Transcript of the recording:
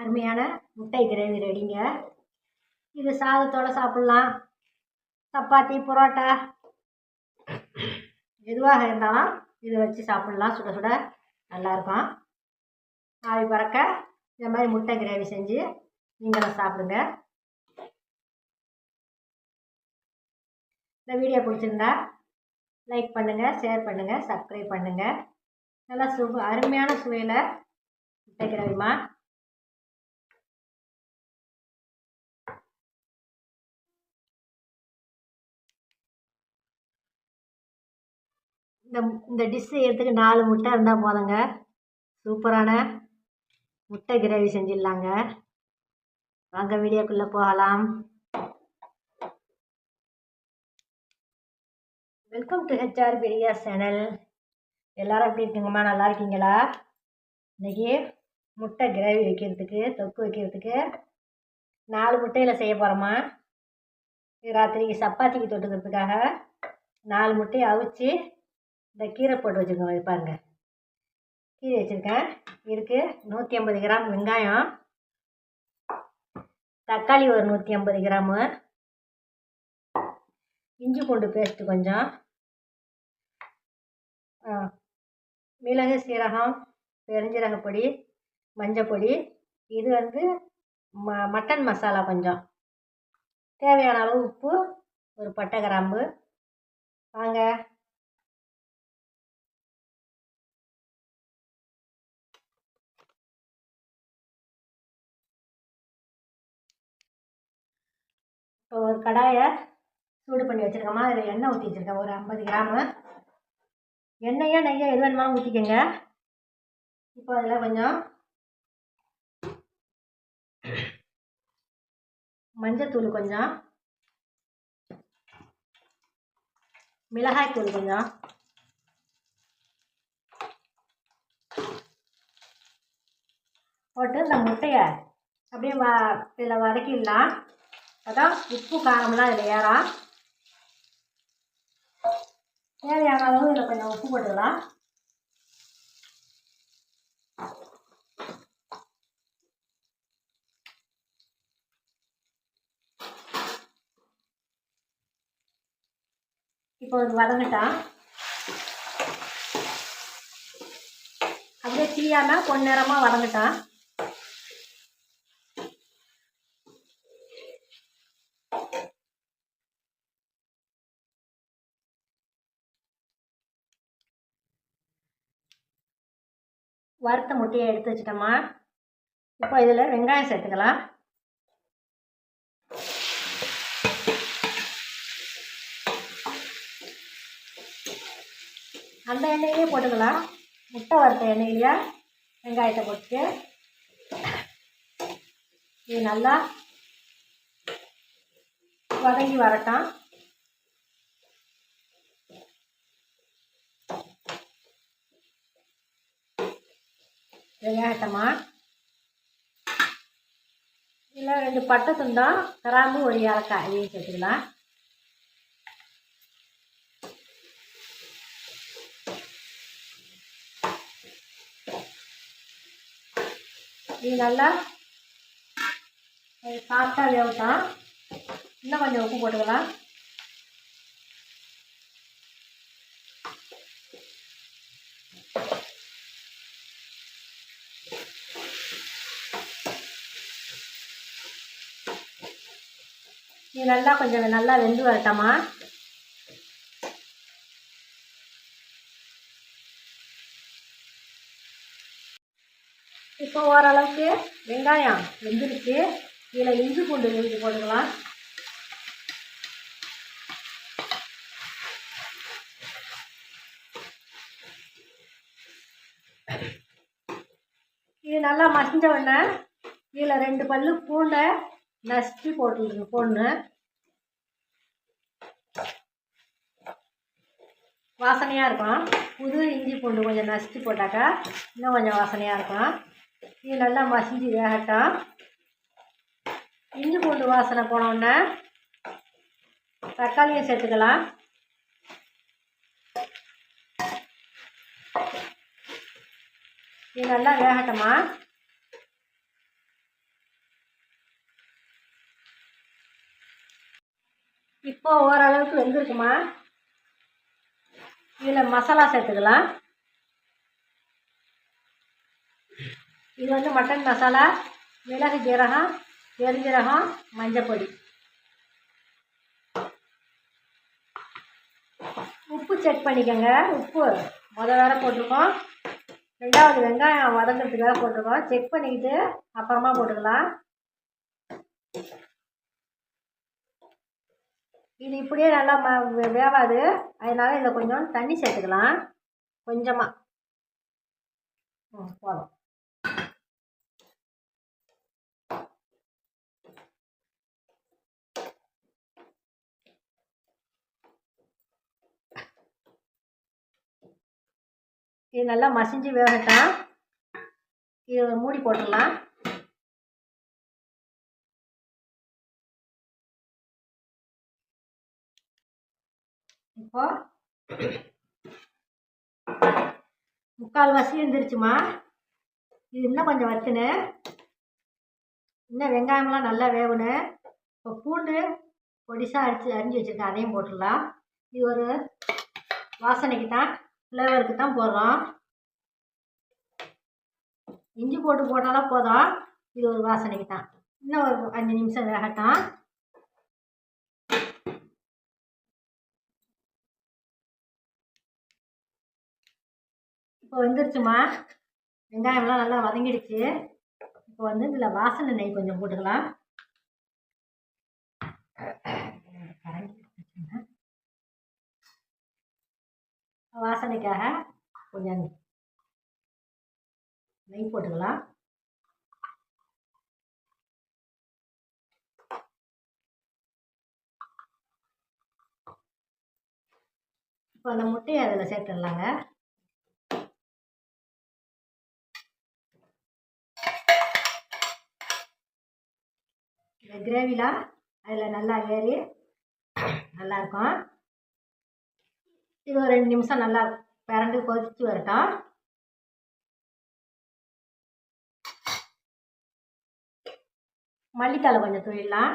அருமையான முட்டை கிரேவி ரெடிங்க. இது சாதத்தோடு சாப்பிட்லாம். சப்பாத்தி புரோட்டா எதுவாக இருந்தாலும் இதை வச்சு சாப்பிட்லாம். சுட சுட நல்லாயிருக்கும் ஆவி பறக்க இந்த மாதிரி முட்டை கிரேவி செஞ்சு நீங்களும் சாப்பிடுங்க. இந்த வீடியோ பிடிச்சிருந்தா லைக் பண்ணுங்கள் ஷேர் பண்ணுங்கள் சப்ஸ்கிரைப் பண்ணுங்கள் நல்லா சுவை அருமையான சுவையில் முட்டை கிரேவிமா இந்த இந்த டிஷ் செய்யறதுக்கு நாலு முட்டை இருந்தால் போதுங்க. சூப்பரான முட்டை கிரேவி செஞ்சிடலாங்க. வாங்க வீடியோக்குள்ளே போகலாம். Welcome to HR Priya channel எல்லாரும் எப்படி இருக்கீங்கம்மா? நல்லா இருக்கீங்களா? இன்றைக்கி முட்டை கிரேவி வைக்கிறதுக்கு தொக்கு வைக்கிறதுக்கு நாலு முட்டையில் செய்ய போகிறோம்மா ராத்திரிக்கு சப்பாத்திக்கு தொட்டுக்கிறதுக்காக நாலு முட்டையை அவிச்சு இந்த கீரை போட்டு வச்சுருக்கோம் பாருங்க. கீரை வச்சுருக்கேன். இருக்குது நூற்றி ஐம்பது கிராம் வெங்காயம். தக்காளி ஒரு நூற்றி ஐம்பது கிராமு. இஞ்சி பூண்டு பேஸ்ட்டு கொஞ்சம். மிளகு சீரகம் பெருஞ்சீரக பொடி மஞ்சள் பொடி. இது வந்து ம மட்டன் மசாலா கொஞ்சம். தேவையான அளவு உப்பு ஒரு பட்டை கிராம்பு. வாங்க. இப்போ ஒரு கடாயை சூடு பண்ணி வச்சுருக்கோமா அதில் எண்ணெய் ஊற்றி வச்சுருக்கேன். ஒரு ஐம்பது கிராமு. எண்ணெயோ நெய்யோ எது வேணுமா ஊற்றிக்கோங்க இப்போ அதில் கொஞ்சம் மஞ்சத்தூள் கொஞ்சம். மிளகாய் தூள் கொஞ்சம். போட்டு இந்த முட்டையை அப்படியே வ இதில் வதக்கிடலாம். அதான் உப்பு காரம்லாம் இதில் ஏறா. தேவையான அளவு இதில் கொஞ்சம் உப்பு போட்டுக்கலாம். இப்போ இது வதங்கட்டான் அப்படியே தீயாமல் நேரமாக வரந்துட்டான் வறுத்த முட்டையை எடுத்து வச்சிட்டோமா. இப்போ இதில் வெங்காயம் சேர்த்துக்கலாம். அந்த எண்ணெயிலே போட்டுக்கலாம். முட்டை வறுத்த எண்ணெயிலேயே வெங்காயத்தை போட்டு இது நல்லா வதங்கி வரட்டும். வெங்காயத்தம்மா. இதில் ரெண்டு பட்டை துண்டம் கிராம்பு ஒரு ஏலக்காய் இதையும் சேர்த்துக்கலாம். இது நல்லா சாஃப்டாக வேகட்டும். இன்னும் கொஞ்சம் உப்பு போட்டுக்கலாம். இது நல்லா கொஞ்சம் நல்லா வெந்து வரட்டமா இப்போ ஓரளவுக்கு வெங்காயம் வெந்துருச்சு. இதில் இஞ்சி பூண்டு நெஞ்சு போட்டுக்கலாம். இது நல்லா மசிஞ்ச உடனே இதில் ரெண்டு பல்லு பூண்டை நசுக்கி போட்டு பொண்ணு வாசனையாக இருக்கும் புது இஞ்சி பூண்டு கொஞ்சம் நசுக்கி போட்டாக்கா இன்னும் கொஞ்சம் வாசனையாக இருக்கும் இது நல்லா மசிஞ்சு வேகட்டும். இஞ்சி பூண்டு வாசனை போனோடனே தக்காளியும் சேர்த்துக்கலாம். இது நல்லா வேகட்டமா? இப்போ ஓரளவுக்கு வெந்திருக்குமா? இதில் மசாலா சேர்த்துக்கலாம். இது வந்து மட்டன் மசாலா மிளகு ஜீரகம் பெருஞ்சீரகம் மஞ்சப்பொடி உப்பு செக் பண்ணிக்கோங்க. உப்பு முத வேற போட்டிருக்கோம். ரெண்டாவது வெங்காயம் வதங்கிறதுக்காக போட்டிருக்கோம். செக் பண்ணிக்கிட்டு அப்புறமா போட்டுக்கலாம். இது இப்படியே நல்லா ம வேவாது. அதனால இதில் கொஞ்சம் தண்ணி சேர்த்துக்கலாம். கொஞ்சமாக ம் போதும். இது நல்லா மசிஞ்சு வேகட்டும். இது மூடி போட்டுடலாம். இப்போ முக்கால் வசி எழுந்திரிச்சுமா? இது இன்னும் கொஞ்சம் வச்சுன்னு இன்னும் வெங்காயம்லாம் நல்லா வேகணும் இப்போ பூண்டு பொடிசாக அடித்து அரிஞ்சு வச்சுருக்கேன். அதையும் போட்டுடலாம். இது ஒரு வாசனைக்கு தான் ஃப்ளேவருக்கு தான் போடுறோம். இஞ்சி போட்டு போட்டாலும் போதும். இது ஒரு வாசனைக்கு தான் இன்னும் ஒரு அஞ்சு நிமிஷம் வேகட்டும். இப்போ வந்துருச்சுமா? வெங்காயம்லாம் நல்லா வதங்கிடுச்சு. இப்போ வந்து இதில் வாசனை நெய் கொஞ்சம் போட்டுக்கலாம். வாசனைக்காக கொஞ்சம் நெய் போட்டுக்கலாம். இப்போ அந்த முட்டையை அதில் சேர்த்துடலாங்க. இந்த கிரேவிலாம் அதில் நல்லா ஏறி நல்லாயிருக்கும். இது ஒரு ரெண்டு நிமிஷம் நல்லா பிறண்டு கொதிச்சு வரட்டும். மல்லித்தலை கொஞ்சம் தூவிடலாம்.